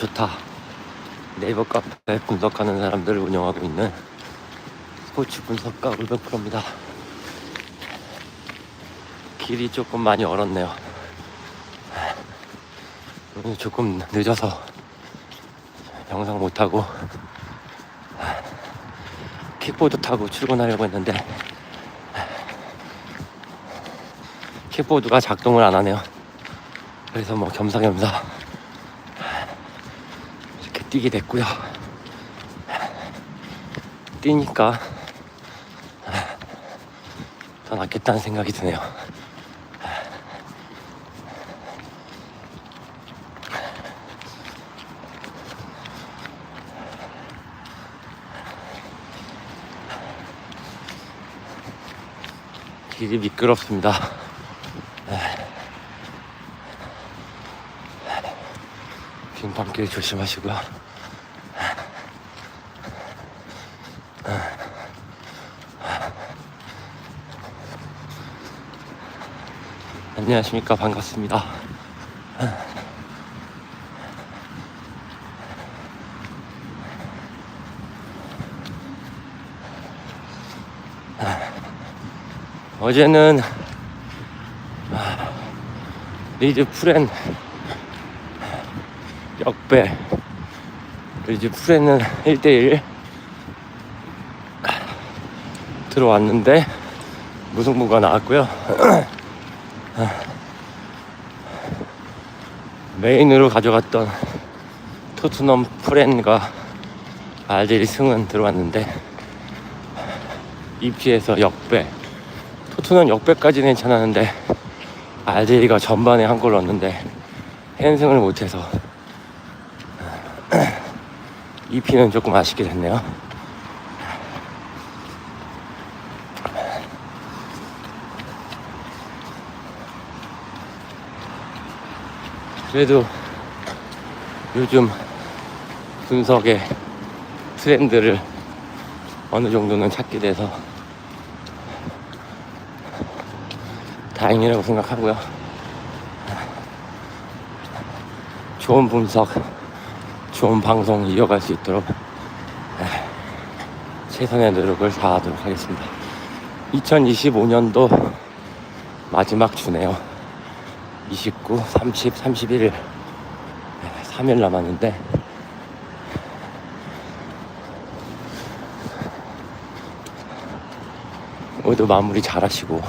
좋다. 네이버 카페 분석하는 사람들을 운영하고 있는 스포츠 분석가 울베프로입니다. 길이 조금 많이 얼었네요. 오늘 조금 늦어서 영상 못하고 킥보드 타고 출근하려고 했는데 킥보드가 작동을 안 하네요. 그래서 뭐 겸사겸사 뛰게 됐고요. 뛰니까 더 낫겠다는 생각이 드네요. 길이 미끄럽습니다. 빙판길 조심하시고요. 안녕하십니까 반갑습니다. 어제는 아, 리즈 프렌 역배. 리즈 프렌은 1대1 들어왔는데 무승부가 나왔고요. 메인으로 가져갔던 토트넘 프렌과 알제리 승은 들어왔는데 EP에서 역배. 토트넘 역배까지는 괜찮았는데 알제리가 전반에 한 골 넣었는데 헨승을 못해서 EP는 조금 아쉽게 됐네요. 그래도 요즘 분석의 트렌드를 어느 정도는 찾게 돼서 다행이라고 생각하고요. 좋은 분석, 좋은 방송 이어갈 수 있도록 최선의 노력을 다하도록 하겠습니다. 2025년도 마지막 주네요. 29, 30, 31일 3일 남았는데 모두 마무리 잘 하시고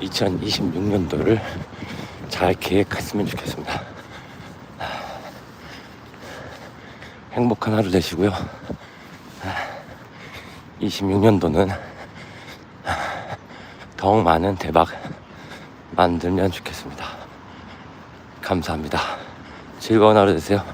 2026년도를 잘 계획했으면 좋겠습니다. 행복한 하루 되시고요. 26년도는 더욱 많은 대박 만들면 좋겠습니다. 감사합니다. 즐거운 하루 되세요.